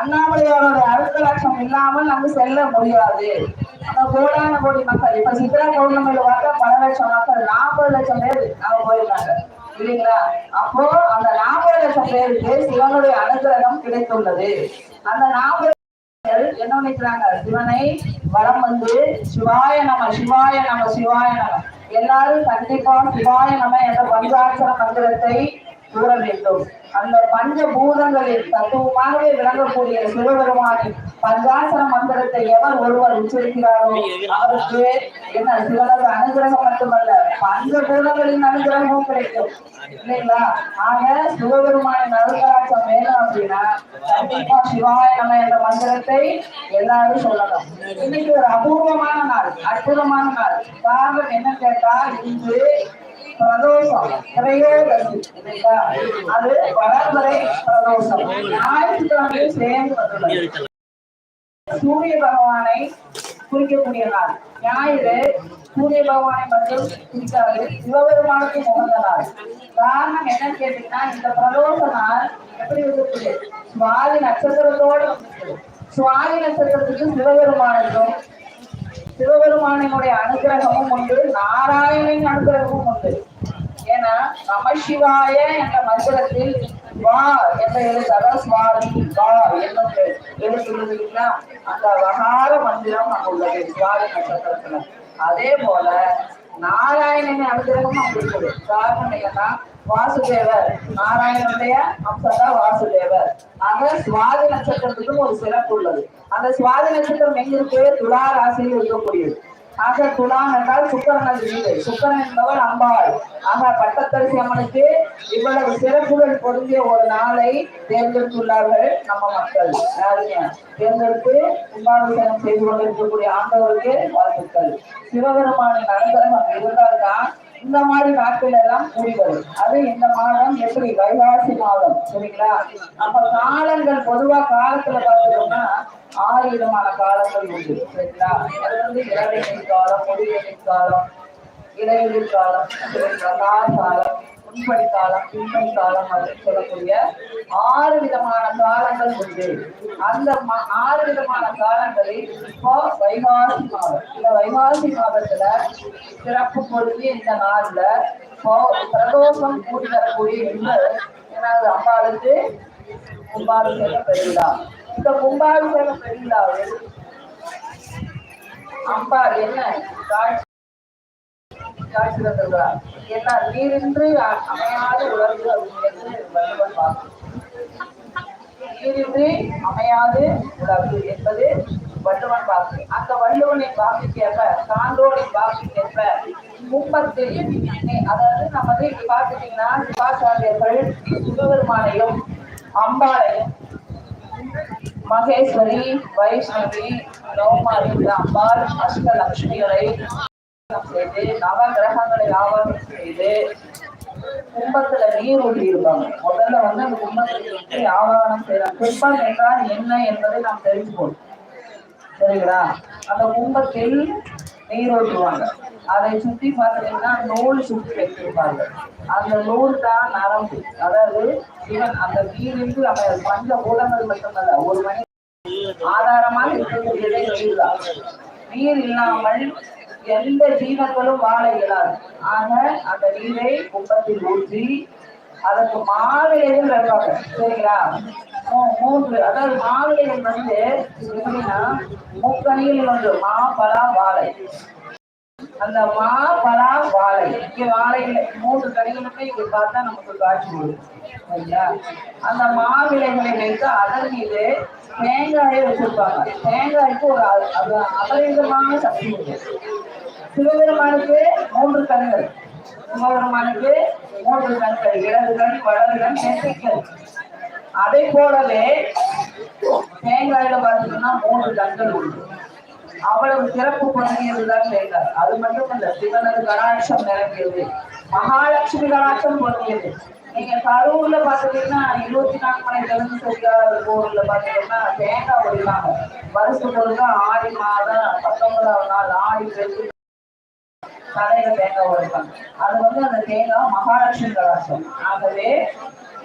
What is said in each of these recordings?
அண்ணாமலையோட அழுத்த லட்சம் இல்லாமல் அங்கு செல்ல முடியாது. நம்ம கோடான கோடி மக்கள் இப்ப சித்ரா பௌர்ணமியில பார்த்தா பல லட்சம் மக்கள் நாற்பது லட்சம் பேர் அவங்க போயிருக்காங்க. இல்லைங்களா? அப்போ அந்த நாற்பது லட்சம் பேருக்கு சிவனுடைய அனுகிரகம் கிடைத்துள்ளது. அந்த நாற்பது என்ன நினைக்கிறாங்க? சிவனை வரம் வந்து சிவாய நம சிவாய நம சிவாய நம. எல்லாரும் கண்டிப்பா சிவாய நம என்ற பஞ்சாட்சர மந்திரத்தை கூற வேண்டும் அந்த பஞ்ச பூதங்களில் தத்துவமாகவே விளங்கக்கூடிய சிவபெருமானின் பஞ்சாசன மந்திரத்தை எவர் ஒருவர் உச்சரிக்கிறாரோ அவருக்கு என்ன சிவனது அனுகிரகம் மட்டுமல்ல பஞ்ச பூதங்களின் அனுகிரகமும் கிடைக்கும். இல்லைங்களா? ஆக சிவபெருமானின் அருளாட்சம் வேணும் அப்படின்னா கண்டிப்பா சிவாய நம என்ற மந்திரத்தை எல்லாரும் சொல்லணும். இன்னைக்கு ஒரு அபூர்வமான நாள் அற்புதமான நாள். காரணம் என்ன கேட்டா இன்று பிரதோஷம் திரையோதசி அது பரம்பரை பிரதோஷம் ஞாயிற்றுக்கிழமை சேர்ந்து சூரிய பகவானை குறிக்கக்கூடிய நாள் ஞாயிறு சூரிய பகவானை மட்டும் குறிக்காது சிவபெருமானுக்கு உகந்த நாள் காரணம் என்னன்னு கேட்டீங்கன்னா இந்த பிரதோஷ நாள் எப்படி இருக்குது சுவாதி நட்சத்திரத்தோடு சுவாதி நட்சத்திரத்துக்கு சிவபெருமானுக்கும் சிவபெருமானினுடைய அனுகிரகமும் உண்டு நாராயணனின் அனுகிரகமும் உண்டு. ஏன்னா நமசிவாய என்ற மந்திரத்தில் வா என்ற எழுத்து சுவாமி வா என்னும் எழுத்து அந்த வகார மந்திரம் அங்க உள்ளது சுவாமி நட்சத்திரத்துல. அதே போல நாராயணன் அனுகிரகம் அங்க இருக்குது. காரணம் என்னன்னா வாசுதேவர். நாராயணனுடைய அம்சம்தான் வாசுதேவர். ஆக சுவாதி நட்சத்திரத்துக்கும் ஒரு சிறப்பு உள்ளது. அந்த சுவாதி நட்சத்திரம் எங்க இருக்கு துலா ராசியில் இருக்கக்கூடியது. ஆக துலாம் என்றால் சுக்கரன் வீடு சுக்கரன் என்பவர் அம்பாள். ஆக பட்டத்தரிசி அம்மனுக்கு இவ்வளவு சிறப்புகள் பொருந்திய ஒரு நாளை தேர்ந்தெடுத்துள்ளார்கள் நம்ம மக்கள். தேர்ந்தெடுத்து கும்பாபிஷேகம் செய்து கொண்டிருக்கக்கூடிய ஆண்டவருக்கு வாழ்த்துக்கள். சிவபெருமானின் அனுகிரகம் இருந்தால்தான் இந்த மாதிரி நாட்கள் எல்லாம் கூடி வரும் அது இந்த மாதம் எப்படி? வைகாசி மாதம். சரிங்களா? அப்ப காலங்கள் பொதுவா காலத்துல பார்த்தோம்னா ஆறு விதமான காலங்கள் உண்டு. சரிங்களா? அது வந்து இளவேனில் காலம் முடிவேனில் காலம் இடைவெளிர் காலம் சரிங்களா காலம் முன்படி காலம் பின்படி காலம் அப்படின்னு சொல்லக்கூடிய ஆறு விதமான காலங்கள் உண்டு. அந்த ஆறு விதமான காலங்களில் இப்போ வைகாசி மாதம். இந்த வைகாசி மாதத்துல சிறப்பு பொருந்திய இந்த நாள்ல இப்போ பிரதோஷம் கூடி வரக்கூடிய இந்த எனது அம்பாளுக்கு கும்பாபிஷேக பெருவிழா. இந்த கும்பாபிஷேக பெருவிழாவில் அம்பாள் என்ன காட்சி காட்சி என்ன நீரின்றி அமையாத உலகு என்று நீரின்றி அமையாது உலகு என்பது வள்ளுவன் வாக்கு. அந்த வள்ளுவனின் வாக்குக்கேற்ப சான்றோரின் வாக்குக்கேற்ப முப்பத்தில் அதாவது நமது இங்க பாத்துட்டீங்கன்னா சிவாச்சாரியர்கள் சிவபெருமானையும் அம்பாளையும் மகேஸ்வரி வைஷ்ணவி நோமாரி அம்பாள் அஷ்டலட்சுமிகளை செய்து நவ கிரகங்களை ஆவாகம் செய்து கும்பத்துல நீர் ஊற்றி இருப்பாங்க முதல்ல வந்து அந்த கும்பத்துக்கு ஊற்றி ஆவாகனம் செய்யறாங்க கும்பம் என்றால் என்ன என்பதை நாம் தெரிஞ்சுக்கணும். சரிங்களா? அந்த கும்பத்தில் நீர் ஊற்றுவாங்க. அதை சுத்தி பார்த்தீங்கன்னா நூல் சுற்றி வைத்திருப்பாங்க. அந்த நூல் தான் நரம்பு. அதாவது இவன் அந்த நீரின்றி அவன் பஞ்ச பூதங்கள் மட்டுமல்ல ஒரு மணி ஆதாரமாக இருக்கக்கூடியதே நீர் தான் நீர் இல்லாமல் எந்த ஜீவன்களும் வாழ இயலாது. ஆக அந்த நீரை கும்பத்தில் ஊற்றி அதற்கு மாவிலைகள் வைப்பாங்க. சரிங்களா? மூ- மூன்று அதாவது மாவிலைகள் வந்து எப்படின்னா முக்கணியில் ஒன்று மா பலா வாழை. அந்த மா பலா வாழை. இங்க வாழை இல்லை மூன்று கணிகளுமே இங்க பார்த்தா நமக்கு காட்சி வரும் சரிங்களா? அந்த மாவிலைகளை வைத்து அதன் மீது தேங்காயை வச்சிருப்பாங்க. தேங்காய்க்கு ஒரு அ- அபரிதமான சக்தி உண்டு. சிவபெருமானுக்கு மூன்று கண்கள். சிவபெருமானுக்கு மூன்று கண்கள். இடது கண் வலது கண் நெற்றி அதை போலவே தேங்காயில பார்த்தீங்கன்னா மூன்று கண்கள் உண்டு. அவ்வளவு சிறப்பு பொருந்தியதுதான் தேங்காய். அது மட்டுமல்ல சிவனது கடாட்சம் நிரம்பியது. மகாலட்சுமி கடாட்சம் பொருந்தியது. நீங்க கரூர்ல பாத்தீங்கன்னா இருபத்தி நான்கு மணி தெலுங்கு சரியாத கோவில்ல பாத்தீங்கன்னா தேங்காய் ஒடிவாங்க வருஷம் பொழுது ஆடி மாதம் பத்தொன்பதாவது நாள் ஆடி பெருக்கு தலையில தேங்காய் உடைப்பாங்க அது வந்து அந்த தேங்காய் மகாலட்சுமி கலாசம் ஆகவே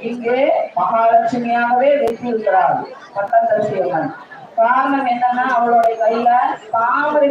இங்கே மகாலட்சுமியாகவே வெற்றி இருக்கிறாள் பட்டத்தரசி அம்மன். காரணம் என்னன்னா அவளுடைய கையில தாமரை